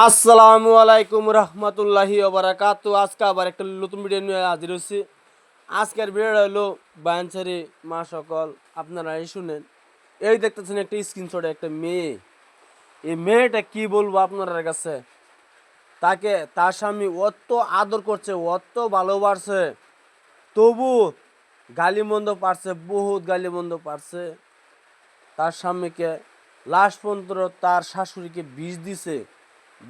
আসসালামু আলাইকুম রহমতুল্লাহি ওবরাকাতু। আজকে আবার একটা নতুন ভিডিও নিয়ে হাজির হচ্ছি আজকের ভিডিওটা হলো বায়ানসারি মা সকল আপনারা এই শুনেন। এই দেখতেছেন একটা স্ক্রিনশটে একটা মেয়ে। এই মেয়েটা কি বলব আপনার কাছে? তাকে, তার স্বামী অত আদর করছে, অত ভালোবাসছে তবু গালিমন্দ পারছে, বহুত গালিমন্দ পারছে। তার স্বামীকে লাস্ট পর্যন্ত তার শাশুড়িকে বিষ দিছে।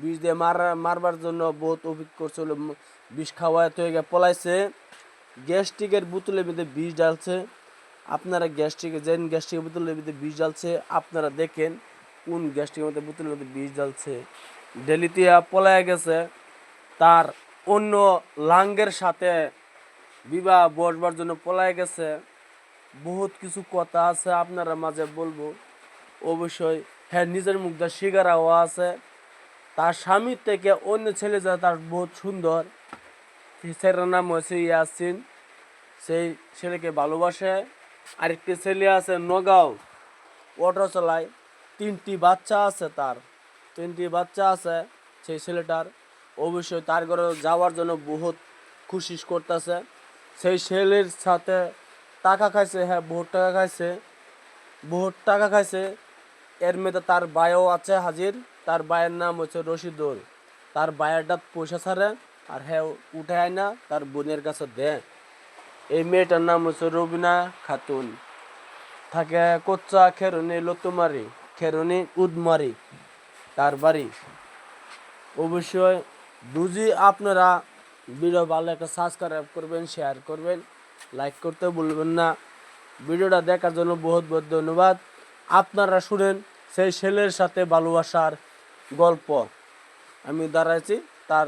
বিষ দিয়ে মার, মারবার জন্য বহুত অভিজ্ঞ করছিল বিষ খাওয়াতে হয়ে গিয়ে পলাইছে। গ্যাস্ট্রিকের বোতলের মধ্যে বিষ ডালছে আপনারা গ্যাস্ট্রিকে যেন গ্যাস্ট্রিকের বোতলের মধ্যে বিষ ডালছে আপনারা দেখেন কোন গ্যাস্ট্রিকের মধ্যে বোতলের মধ্যে বিষ ডালছে ডেলিতিয়া পলায় গেছে, তার অন্য লাঙ্গের সাথে বিবাহ বসবার জন্য পলায় গেছে। বহুত কিছু কথা আছে, আপনারা মাঝে বলব। অবশ্যই হ্যাঁ নিজের মুখ দিয়ে শিকারাও আছে। তার স্বামীর থেকে অন্য ছেলে যা তার বহুত সুন্দর। ছেলের নাম হচ্ছে ইয়াসিন। সেই ছেলেকে ভালোবাসে। আরেকটি ছেলে আছে নগাঁও। অটো চালায়। তিনটি বাচ্চা আছে তার। তিনটি বাচ্চা আছে সেই ছেলেটার। অবশ্যই তার ঘরে যাওয়ার জন্য বহুত খুশি করতেছে। সেই ছেলের সাথে টাকা খাইছে হ্যাঁ বহুত টাকা খাইছে। বহুত টাকা খাইছে। এর মধ্যে তার বায়ও আছে হাজির। তার বায়ের নাম হচ্ছে রশিদুল। তার বায়েরটা পয়সা ছাড়ে আর হ্যাঁ উঠে আয় না, তার বোনের কাছে দেয় এই মেয়েটার নাম হচ্ছে রবিনা খাতুন। থাকে কোচ্চা খেরুনি লতুমারি খেরুনি উদমারি, তার বাড়ি। অবশ্যই বুঝি আপনারা ভিডিও ভালো একটা সাবস্ক্রাইব করবেন শেয়ার করবেন লাইক করতে ভুলবেন না। ভিডিওটা দেখার জন্য বহুত বহুত ধন্যবাদ। আপনারা শুনেন সেই ছেলের সাথে ভালোবাসার গল্প। আমি দাঁড়াইছি তার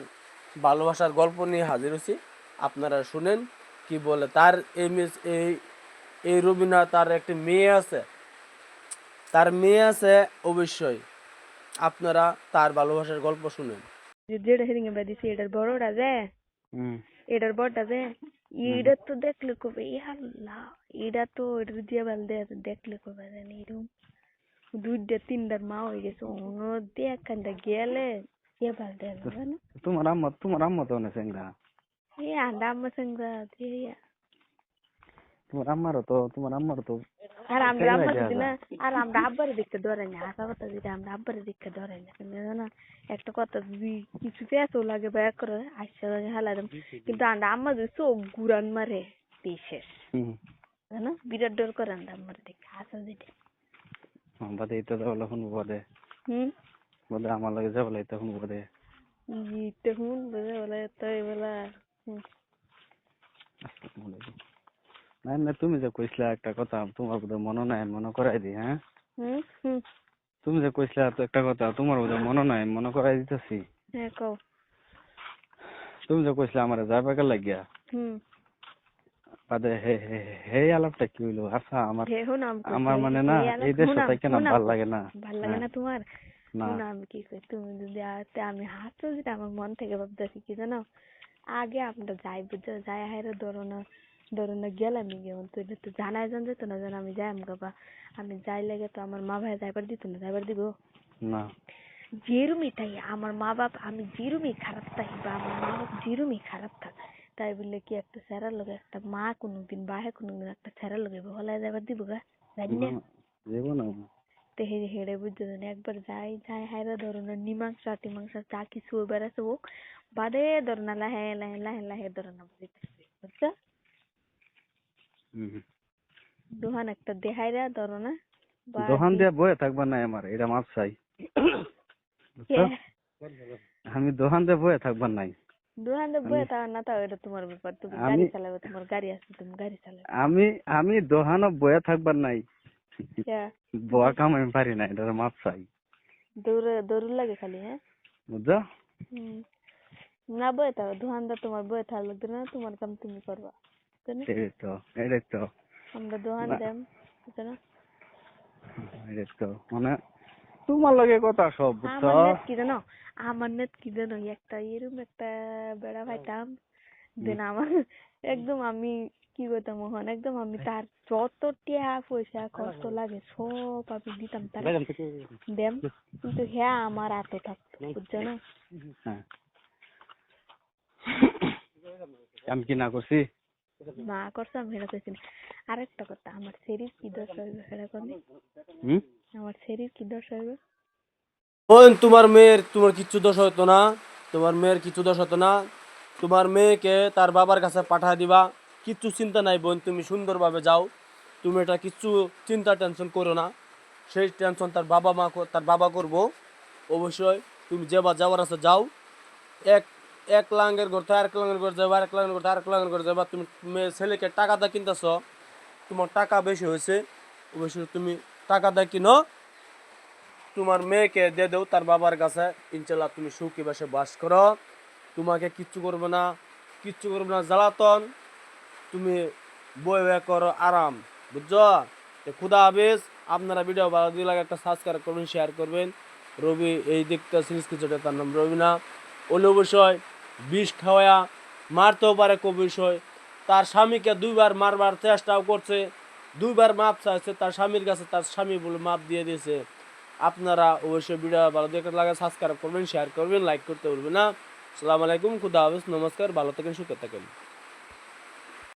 ভালোবাসার গল্প নিয়ে হাজির হয়েছি আপনারা শুনেন কি বলে তার এই মিস- এই এই রবিনা তার একটি মেয়ে আছে। তার মেয়ে আছে অবশ্যই। আপনারা তার ভালোবাসার গল্প শুনেন। যেটা সেদিন এবার দিছি এটার বড়টা যে এটার বড়টা যে এটা তো দেখলে কবে আল্লাহ এটা তো এটার দিয়ে দেখলে কবে জানি এরকম। দুইটা তিনটার মা হয়ে গেছে অন্য দেখানটা গেলে এ ভালো তোমার আম্মা তোমার আম্মা তো অনেক চেংরা এ আন্ডা আমার সঙ্গে দিয়ে তোমার আম্মারও তো তোমার আম্মারও তো আর আমরা আব্বার দেয়া যদি না যায়। আর আমরা আব্বারে দেখতে ধরে না আসা কথা যদি আমরা আব্বারে দেখতে ধরে না তুমি জানো একটা কথা যদি কিছু পেঁচও লাগে বা এক করে আসছে হালা দেন কিন্তু আমরা আম্মা যদি চোখ ঘুরান মারে হুম জানো বিরাট ডর করে আমরা আম্মারে দেখে আসা যেটা বাদে এটা তো বলে শুনবো বাদে হুম? বলে আমার লাগে যাবো এটা শুনবো বাদে ইতে হুন বলে তো এবেলা হুম আসসালামু আলাইকুম। না না তুমি যে কইছিলা একটা কথা তোমার বোধহয় মনে নাই মনে করাই দি হ্যাঁ তুমি যে কইছিলা তো একটা কথা তোমার বোধহয় মনে নাই মনে করাই দিতেছি। হ্যাঁ কও। তুমি যে কইছিলা আমার যাইবা লাগিয়া। হুম। বাদে হে হে হে আলাপটা কি হইল? আচ্ছা আমার আমার মানে না এই দেশে থাকি না ভালো লাগে না। ভালো লাগে না তোমার? না। আমি কি কই? তুমি যদি আতে আমি হাসছো যেটা আমার মন থেকে ভাবতেছি কি জানো? আগে আমরা যাই বুঝছ? যাই হাইরে ধরো না ধরো না গেলাম যেমন তো জানাই জান যেত না যেন আমি যাই আমগা বা। আমি যাই লাগে তো আমার মা ভাই যাইবার দিত না যাইবার দিব? না। যেরুমই তাই আমার মা বাপ আমি যেরুমই খারাপ থাকি বা আমার মা বাপ যেরুমই খারাপ থাক তাই বললে কি একটা স্যারার লগে একটা মা কোনোদিন বাহে কোনোদিন একটা স্যারার লগে বহলায় যাইবার দিব গা জানি না। যাব না তো হেড়ে হেড়ে বুঝছ না একবার যাই যাই হাইরা ধরো না নিমাংসা টিমাংসা যা কিছু এবার আছে হোক বাদে ধরো না লাহে লাহে লাহে লাহে ধরো না বুঝছ? দোহান একটা দেহাইরা ধরো না বা দোকান দিয়া বয়ে থাকবা নাই আমার এটা মাপ চাই। আমি দোকান দিয়ে বয়ে থাকবার নাই। দোহান দে বয়ে না তাও এটা তোমার ব্যাপার। তুমি গাড়ি চালাবে তোমার গাড়ি আছে তুমি গাড়ি চালাবে। আমি আমি দোকানও বয়ে থাকবার নাই। বয়া কাম আমি পারি না এটার মাপ চাই। দৌড়ে দৌড় লাগে খালি হ্যাঁ? বুঝছ। না বয়ে থাকো দোকানদার তোমার বয়ে থাকা লাগবে না তোমার কাম তুমি করবা? এটাই তো এটাই তো। আমরা দোকান না। দেম বুঝছ না এটাই তো মানে তোমার লগে কথা সব বুঝছ? আমার নেট কি জানো? আমার নেট কি জানো? একটা এরকম একটা বেড়া পাইতাম। দেন আমার একদম আমি কি করতাম মোহন একদম আমি তার যত টিয়া পয়সা কষ্ট লাগে সব আমি দিতাম তার দেম কিন্তু হ্যাঁ আমার এত থাকতো বুঝছ না? হ্যাঁ। আমি কি না করছি? না করতাম সেটা কইছি না। আরেকটা কথা আমার শরীর কি হইবে সেটা কোনি শরীর কি দোষ হইবে তোমার মেয়ের, তোমার হতো না। তোমার মেয়ের কিছু হতো না। তোমার মেয়েকে তার বাবার কাছে দিবা। কিচ্ছু চিন্তা নাই বোন, তুমি সুন্দরভাবে যাও। তুমি এটা কিচ্ছু চিন্তা, টেনশন করো না। সেই টেনশন তার বাবা মা তার বাবা করব। অবশ্যই তুমি যে যাওয়ার আছে যাও। এক এক লাঙ্গের ঘর থেকে আরেক লাঙ্গের ঘর যাবা আরেক লাঙ্গের ঘর থেকে লাঙ্গের ঘর যাবা তুমি ছেলেকে টাকা কিনতেছ। তোমার টাকা বেশি হয়েছে। অবশ্যই তুমি টাকা দা কিনো। তোমার মেয়েকে দিয়ে দেও, তার বাবার কাছে। ইনশাল্লাহ তুমি সুখী বাসে বাস করো। তোমাকে কিচ্ছু করবে না, কিচ্ছু করবে না। জ্বালাতন, তুমি বই বই করো, আরাম, বুঝছ? তো খুদা হাফিজ, আপনারা ভিডিও ভালো দিলে একটা সাবস্ক্রাইব করবেন শেয়ার করবেন। রবি এই দেখতে সিরিজ কিছুটা তার নাম রবিনা ওলে অবশ্যই বিষ খাওয়া মারতেও পারে বিষয়। তার স্বামীকে দুইবার মারবার চেষ্টাও করছে। দুইবার মাপ চাইছে, তার স্বামীর কাছে তার স্বামী বলে মাপ দিয়ে দিয়েছে। আপনারা অবশ্যই ভিডিও ভালো দেখে লাগে সাবস্ক্রাইব করবেন শেয়ার করবেন লাইক করতে ভুলবেন না। সালামালাইকুম আলাইকুম, খুদা হাফিজ, নমস্কার, ভালো থাকেন সুখে থাকেন।